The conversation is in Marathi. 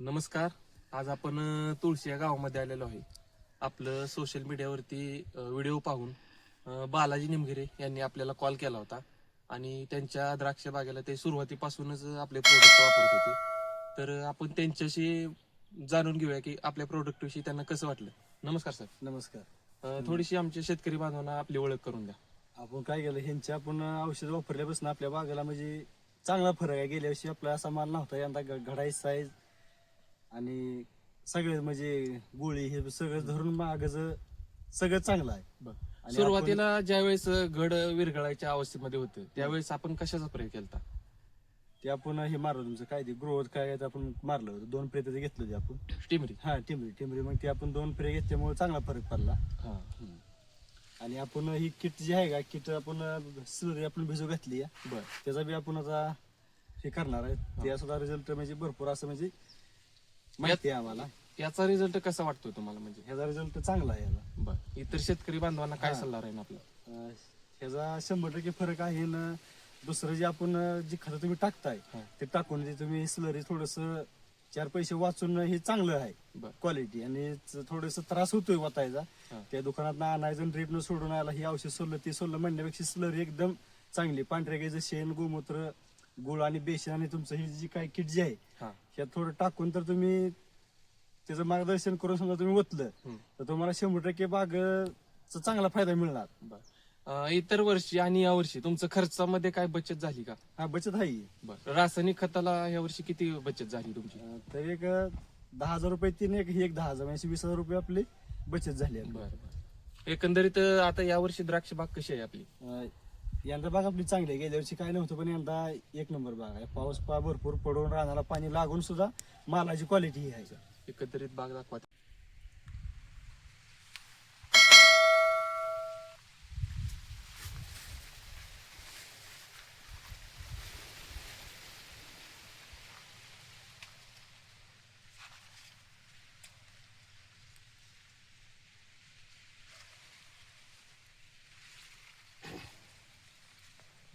नमस्कार. आज आपण तुळशी या गावामध्ये आलेलो आहे. आपलं सोशल मीडियावरती व्हिडिओ पाहून बालाजी निमगिरे यांनी आपल्याला कॉल केला होता. आणि त्यांच्या द्राक्ष बागेला ते सुरुवातीपासूनच आपले प्रोडक्ट वापरत होते. तर आपण त्यांच्याशी जाणून घेऊया की आपल्या प्रोडक्ट विषयी त्यांना कसं वाटलं. नमस्कार सर नमस्कार. थोडीशी आमच्या शेतकरी बांधवांना आपली ओळख करून द्या. आपण काय केलं ह्यांची आपण औषध वापरल्यापासून आपल्या बागेला म्हणजे चांगला फरक आहे. गेल्या वर्षी आपला असा माल नव्हता यंदा घडाई साईज आणि सगळे म्हणजे गोळी हे सगळं धरून मागच सगळं चांगलं आहे. आणि सुरुवातीला ज्यावेळेस घड विरघळायच्या अवस्थेमध्ये होतं त्यावेळेस आपण कशाचा प्रयोग केला ते आपण हे मारलं तुमचं काय ते ग्रोथ काय आहे ते आपण मारलं होतं. दोन प्रे ते घेतलं ते आपण. स्टिमरी हा टिंबरी टिंबरी मग ते आपण दोन प्रे घेतल्यामुळे चांगला फरक पडला. हा. आणि आपण ही किट जी आहे का किट आपण स्लरी आपण भिजू घातली आहे बर. त्याचा बी आपण आता हे करणार आहे. त्या सुद्धा रिझल्ट म्हणजे भरपूर असं म्हणजे माहिती आहे आम्हाला. याचा रिझल्ट कसा वाटतोय तुम्हाला? म्हणजे ह्याचा रिझल्ट चांगला आहे याला. बर. इतर शेतकरी बांधवांना काय. सल्ला राहील आपला? अं, ह्याचा शंभर टक्के फरक आहे न दुसरं जे आपण अं, जे खतं तुम्ही टाकताय हा. ते टाकून जे तुम्ही स्लरी थोडस चार पैसे वाचून हे चांगलं आहे बर. क्वालिटी आणि थोडस त्रास होतोय वाचायचा हा. त्या दुकानात आणायचं ड्रीप न सोडून आला ही औषध सोडलं ते सोडलं म्हणण्यापेक्षा स्लरी एकदम चांगली. पांढऱ्या गाईचं शेण गोमूत्र गुळ आणि बेसन आणि तुमचं ही जी काय किट जी आहे हा. ह्यात थोडं टाकून तर तुम्ही त्याचं मार्गदर्शन करून समजा तुम्ही ओतलं. तर तुम्हाला शंभर टक्के बागचा चांगला फायदा मिळणार. बर. अं, इतर वर्षी आणि या वर्षी तुमचं खर्चामध्ये काय बचत झाली का? हा बचत आहे. बर. रासायनिक खताला या वर्षी किती बचत झाली तुमची? अं, तर एक दहा हजार रुपये तीन एक ही एक दहा हजार म्हणजे वीस हजार रुपये आपली बचत झाली. बर बर. एकंदरीत अं, आता या वर्षी द्राक्ष बाग कशी आहे आपली? अं, यंदा बाग आपली चांगली आहे. गेल्या वर्षी काय नव्हतं पण यंदा एक नंबर बाग आहे. पाऊस पा भरपूर पडून राहणारा पाणी लागून सुद्धा मालाची क्वालिटी ही आहे. एकंदरीत बाग दाखवा.